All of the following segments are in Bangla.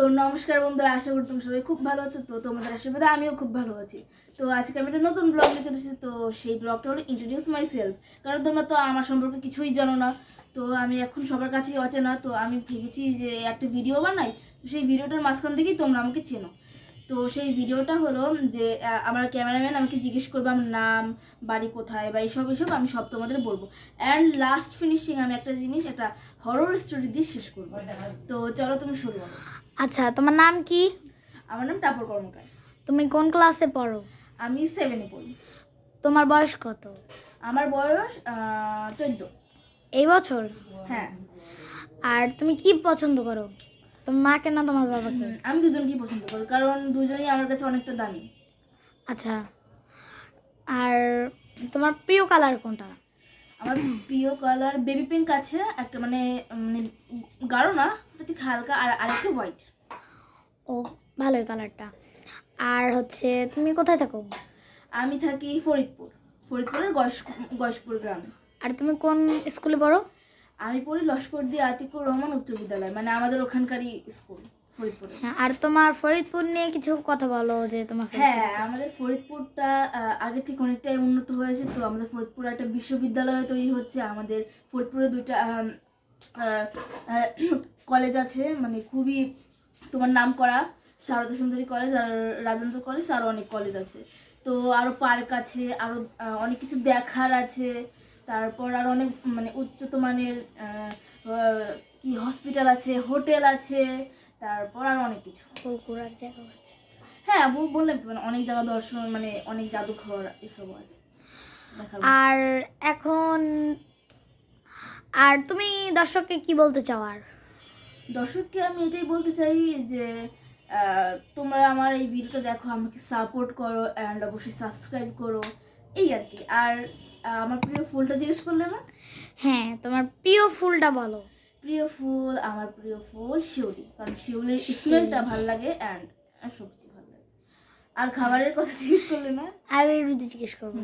তো নমস্কার বন্ধুরা, আশা করি তোমরা সবাই খুব ভালো আছো, তো তোমাদের আশীর্বাদে আমিও খুব ভালো আছি। তো আজকে আমি একটা নতুন ব্লগ নিয়ে চলেছি তো সেই ব্লগটা হলো ইন্ট্রোডিউস মাই সেলফ কারণ তোমরা তো আমার সম্পর্কে কিছুই জানো না, তো আমি এখন সবার কাছেই অচেনা, তো আমি ভেবেছি যে একটা ভিডিও বানাই, তো সেই ভিডিওটার মাঝখান থেকেই তোমরা আমাকে চেনো। তো সেই ভিডিওটা হলো যে আমার ক্যামেরাম্যান আমাকে জিজ্ঞেস করবে আমার নাম বাড়ি কোথায় বা এইসব এইসব আমি সব তোমাদের বলব। অ্যান্ড লাস্ট ফিনিশিং আমি একটা জিনিস একটা হরর স্টোরি দিয়ে শেষ করব। তো চলো তুমি শুরু করো। আচ্ছা তোমার নাম কি? আমার নাম টাপর কর্মকার। তুমি কোন ক্লাসে পড়ো? আমি সেভেনে পড়ি। তোমার বয়স কত? আমার বয়স চোদ্দ। এই বছর? হ্যাঁ। আর তুমি কি পছন্দ করো? তোমার মাকে না তোমার বাবাকে? আমি দুজনকেই পছন্দ করি কারণ দুজনই আমার কাছে অনেকটা দামি। আচ্ছা আর তোমার প্রিয় কালার কোনটা? আমার প্রিয় কালার বেবি পিঙ্ক আছে একটা মানে মানে গাঢ় না ঠিক হালকা আর আরেকটা হোয়াইট ও ভালোই কালারটা আর হচ্ছে তুমি কোথায় থাকো? আমি থাকি ফরিদপুর ফরিদপুরের গয়েশ গয়েশপুর গ্রামে। আর তুমি কোন স্কুলে পড়ো? আমি পড়ি লস্করদি আতিকুর রহমান উচ্চ বিদ্যালয় মানে আমাদের ওখানকারই স্কুল ফরিদপুরে। হ্যাঁ, আর তোমার ফরিদপুর নিয়ে কিছু কথা বলো যে তোমার হ্যাঁ আমাদের ফরিদপুরটা আগে থেকে অনেকটাই উন্নত হয়েছে তো আমাদের ফরিদপুরে একটা বিশ্ববিদ্যালয় তৈরি হচ্ছে আমাদের ফরিদপুরে দুইটা কলেজ আছে মানে খুবই তোমার নাম করা শারদা সুন্দরী কলেজ আর রাজেন্দ্র কলেজ আরও অনেক কলেজ আছে। তো আরও পার্ক আছে আরও অনেক কিছু দেখার আছে তারপর আর অনেক মানে উচ্চত মানের কি হসপিটাল আছে হোটেল আছে তারপর আর অনেক কিছু। ঘোরার জায়গা আছে। হ্যাঁ আপু বললাম তো মানে অনেক জায়গা দর্শন মানে অনেক জাদুঘর এসব আছে। আর এখন আর তুমি দর্শককে কি বলতে চাও আর? দর্শককে আমি এটাই বলতে চাই যে তোমরা আমার এই ভিডিওটা দেখো আমাকে সাপোর্ট করো অ্যান্ড অবশ্যই সাবস্ক্রাইব করো এই আর কি। আর আমার প্রিয় ফুলটা জিজ্ঞেস করলে না? হ্যাঁ তোমার প্রিয় ফুলটা বলো। প্রিয় ফুল আমার প্রিয় ফুল শিউলি। কারণ শিউলির স্মেলটা ভালো লাগে অ্যান্ড সবজি ভালো লাগে। আর খাবারের কথা জিজ্ঞেস করলে না? আর রুদি জিজ্ঞেস করব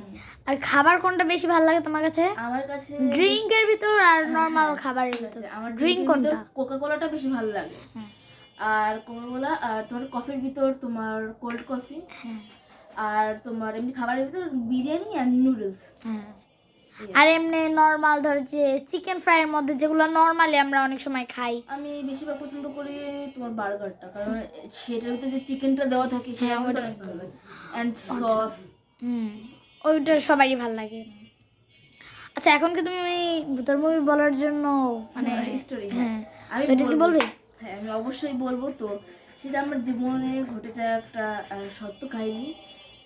আর খাবার কোনটা বেশি ভালো লাগে তোমার কাছে? আমার কাছে ড্রিঙ্কের ভিতর আর নর্মাল খাবারের ভিতর। আমার ড্রিঙ্ক ড্রিঙ্ক কোনটা? কোকা কোলাটা বেশি ভালো লাগে। হ্যাঁ। আর কোকা কোলা আর তোমার কফির ভিতর তোমার কোল্ড কফি হ্যাঁ। আর তোমার এমনি খাবারের ভিতর বিরিয়ানি আর নুডলস হ্যাঁ। আর এমনি নর্মাল ধর যে চিকেন ফ্রাইয়ের মধ্যে যেগুলো নর্মালি আমরা অনেক সময় খাই। আমি বেশিরভাগ পছন্দ করি তোমার বার্গারটা কারণ সেটার ভিতরে যে চিকেনটা দেওয়া থাকে সেটা হ্যাঁ, আমার অনেক ভালো লাগে। অ্যান্ড সস হুম ওইটা সবারই ভালো লাগে। আচ্ছা এখন কি তুমি ভূতের মুভি বলার জন্য মানে স্টোরি হ্যাঁ। আমি তো এটা কি বলব। হ্যাঁ আমি অবশ্যই বলব তো সেটা আমার জীবনে ঘটে যাওয়া একটা সত্য কাহিনী।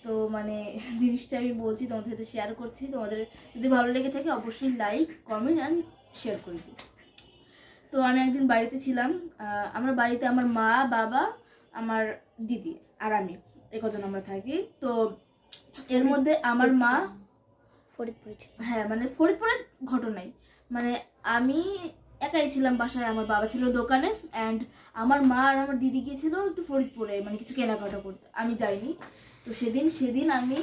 তো মানে জিনিসটা আমি বলছি তোমাদের সাথে শেয়ার করছি। তোমাদের যদি ভালো লেগে থাকে অবশ্যই লাইক কমেন্ট অ্যান্ড শেয়ার করে দিই তো আমি একদিন বাড়িতে ছিলাম আমার বাড়িতে আমার মা বাবা আমার দিদি আর আমি এ কজন আমরা থাকি। তো এর মধ্যে আমার মা ফরিদপুর হ্যাঁ মানে ফরিদপুরের ঘটনাই মানে আমি একাই ছিলাম বাসায় আমার বাবা ছিল দোকানে অ্যান্ড আমার মা আর আমার দিদি গিয়েছিল একটু ফরিদপুরে মানে কিছু কেনাকাটা করতে। আমি যাইনি। তো সেদিন সেদিন আমি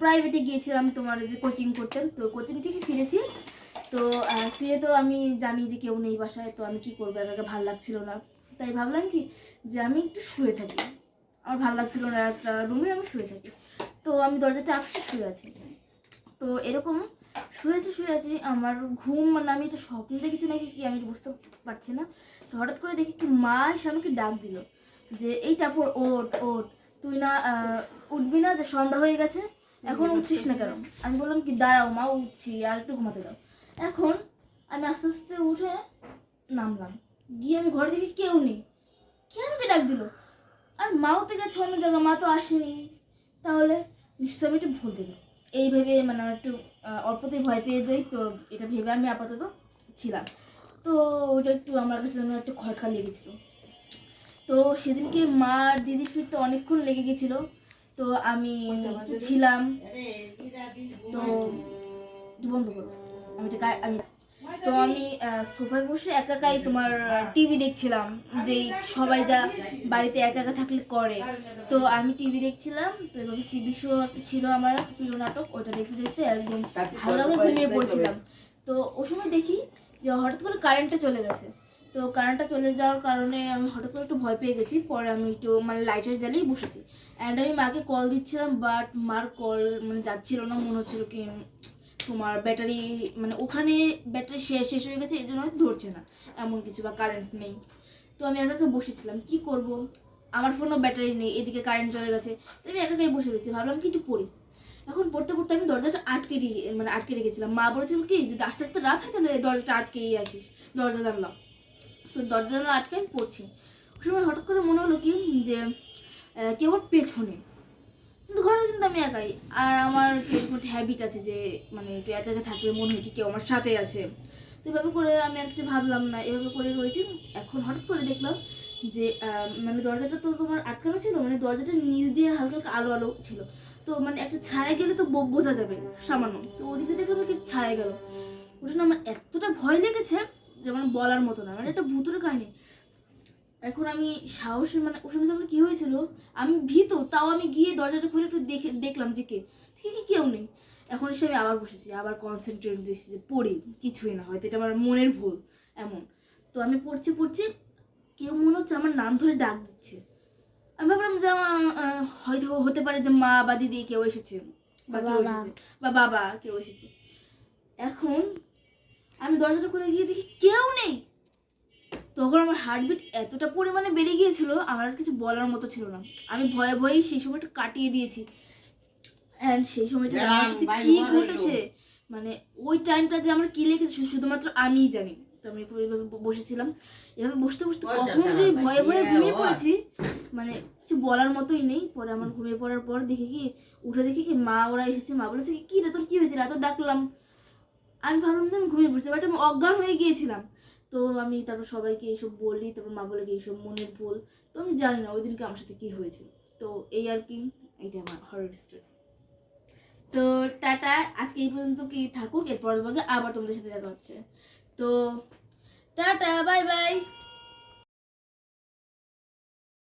প্রাইভেটে গিয়েছিলাম তোমার যে কোচিং করতেন তো কোচিং থেকে ফিরেছি। তো ফিরে তো আমি জানি যে কেউ নেই বাসায়, তো আমি কি করব? একা ভালো লাগছিল না। তাই ভাবলাম কি যে আমি একটু শুয়ে থাকি। আমার ভালো লাগছিল না একটা রুমে আমি শুয়ে থাকি। তো আমি দরজাটা আপসে শুয়ে আছি। তো এরকম শুয়ে আছি শুয়ে আছি। আমার ঘুম মানে আমি তো স্বপ্ন দেখেছি নাকি কি আমি বুঝতে পারছি না। তো হঠাৎ করে দেখি কি মা এসে আমাকে ডাক দিল। যে এই টাপর ওট ওট তুই না উঠবি না যে সন্ধ্যা হয়ে গেছে এখন উঠছিস না কেন? আমি বললাম কি দাঁড়াও মা উঠছি আর একটু ঘুমাতে দাও। এখন আমি আস্তে আস্তে উঠে নামলাম। গিয়ে আমি ঘরে দেখি কেউ নেই। কে আমাকে ডাক দিল? আর মাও তো গেছে অন্য জায়গায় মা তো আসেনি। তাহলে নিশ্চয়ই আমি একটু ভুল দেখি এই ভেবে মানে আমার একটু অল্পতেই ভয় পেয়ে যাই তো এটা ভেবে আমি আপাতত ছিলাম। তো ওটা একটু আমার কাছে একটু খটকা লেগেছিল। তো সেদিনকে মা আর দিদি ফিরতে অনেকক্ষণ লেগে গেছিল। তো আমি ছিলাম তো বন্ধ করো। আমি আমি তো আমি সোফায় বসে একা একাই তোমার টিভি দেখছিলাম যে সবাই যা বাড়িতে একা একা থাকলে করে। তো আমি টিভি দেখছিলাম। তো এভাবে টিভি শো একটা ছিল আমার প্রিয় নাটক। ওটা দেখতে দেখতে একদম ভালো করে ঘুমিয়ে পড়ছিলাম। তো ও সময় দেখি যে হঠাৎ করে কারেন্টটা চলে গেছে। তো কারেন্টটা চলে যাওয়ার কারণে আমি হঠাৎ করে একটু ভয় পেয়ে গেছি। পরে আমি একটু মানে লাইটার জ্বালিয়ে বসেছি। অ্যান্ড আমি মাকে কল দিচ্ছিলাম বাট মার কল মানে যাচ্ছিল না, মনে হচ্ছিল কি তোমার ব্যাটারি মানে ওখানে ব্যাটারি শেষ শেষ হয়ে গেছে এই জন্য হয়তো ধরছে না, এমন কিছু বা কারেন্ট নেই। তো আমি একাকে বসেছিলাম, কি করব? আমার ফোনও ব্যাটারি নেই, এদিকে কারেন্ট চলে গেছে। তো আমি একাকেই বসে রয়েছি, ভাবলাম কি একটু পড়ি। এখন পড়তে পড়তে আমি দরজাটা আটকে মানে আটকে রেখেছিলাম। মা বলেছিল কি, যদি আস্তে আস্তে রাত হয় তাহলে দরজাটা আটকেই আসিস দরজা জানলা তো দরজা আটকে আমি পড়ছি। ওই সময় হঠাৎ করে মনে হলো কি, যে কেউ আমার পেছনে। কিন্তু ঘরে কিন্তু আমি একাই। আর আমার একটু হ্যাবিট আছে যে মানে একটু একা একা থাকলে মনে হয় কি কেউ আমার সাথে আছে। তো এভাবে করে আমি আর কিছু ভাবলাম না। এভাবে করে রয়েছি। এখন হঠাৎ করে দেখলাম যে মানে দরজাটা তো তোমার আটকানো ছিল মানে দরজাটা নিচ দিয়ে হালকা হালকা আলো আলো ছিল। তো মানে একটা ছায়া গেলে তো বোঝা যাবে সামান্য। তো ওদিকে দেখলাম কি ছায়া গেল। ওটা না আমার এতটা ভয় লেগেছে যে মানে বলার মতো না মানে একটা ভূতের কাহিনী। এখন আমি সাহসী মানে ওই সময় আমার কি হয়েছিল আমি ভীত তাও আমি গিয়ে দরজাটা খুলে একটু দেখে দেখলাম যে কে। কি কেউ নেই। এখন এসে আমি আবার বসেছি আবার কনসেন্ট্রেট দিচ্ছি যে পড়ি কিছুই না হয়তো এটা আমার মনের ভুল এমন। তো আমি পড়ছি পড়ছি কেউ মনে হচ্ছে আমার নাম ধরে ডাক দিচ্ছে। আমি ভাবলাম যে আমার হয়তো হতে পারে যে মা বা দিদি কেউ এসেছে বা কেউ। এসেছে বা বাবা কেউ এসেছে। এখন আমি দরজাটা খুলে গিয়ে দেখি কেউ নেই। তখন আমার হার্টবিট এতটা পরিমাণে বেড়ে গিয়েছিল আমার আর কিছু বলার মতো ছিল না। আমি ভয়ে ভয়েই সেই সময়টা কাটিয়ে দিয়েছি। অ্যান্ড সেই সময়টা আমার সাথে কি। ঘটেছে? মানে ওই টাইমটা যে আমার কি লেগেছে শুধুমাত্র আমিই জানি। তো আমি এইভাবে বসেছিলাম। এভাবে বসতে বসতে কখন যে ভয়ে ভয়ে ঘুমিয়ে পড়েছি মানে কিছু বলার মতোই নেই। পরে আমার ঘুমিয়ে পড়ার পর দেখি কি উঠে দেখি কি মা ওরা এসেছে। মা বলেছে কি, কি রে তোর কি হয়েছে? এত ডাকলাম। আমি ভাবলাম যে আমি ঘুমিয়ে পড়ছি বাট আমি অজ্ঞান হয়ে গিয়েছিলাম। তো আমি তারপর সবাইকে এইসব বলি, তারপর মা বলে এইসব মনে ভুল। তো আমি জানি না ওই দিনকে আমার সাথে কী হয়েছিল। তো এই আর কি এইটা আমার হরর স্টোরি তো টাটা, আজকে এই পর্যন্ত কি থাকুক এরপর আবার তোমাদের সাথে দেখা হচ্ছে। তো টাটা বাই বাই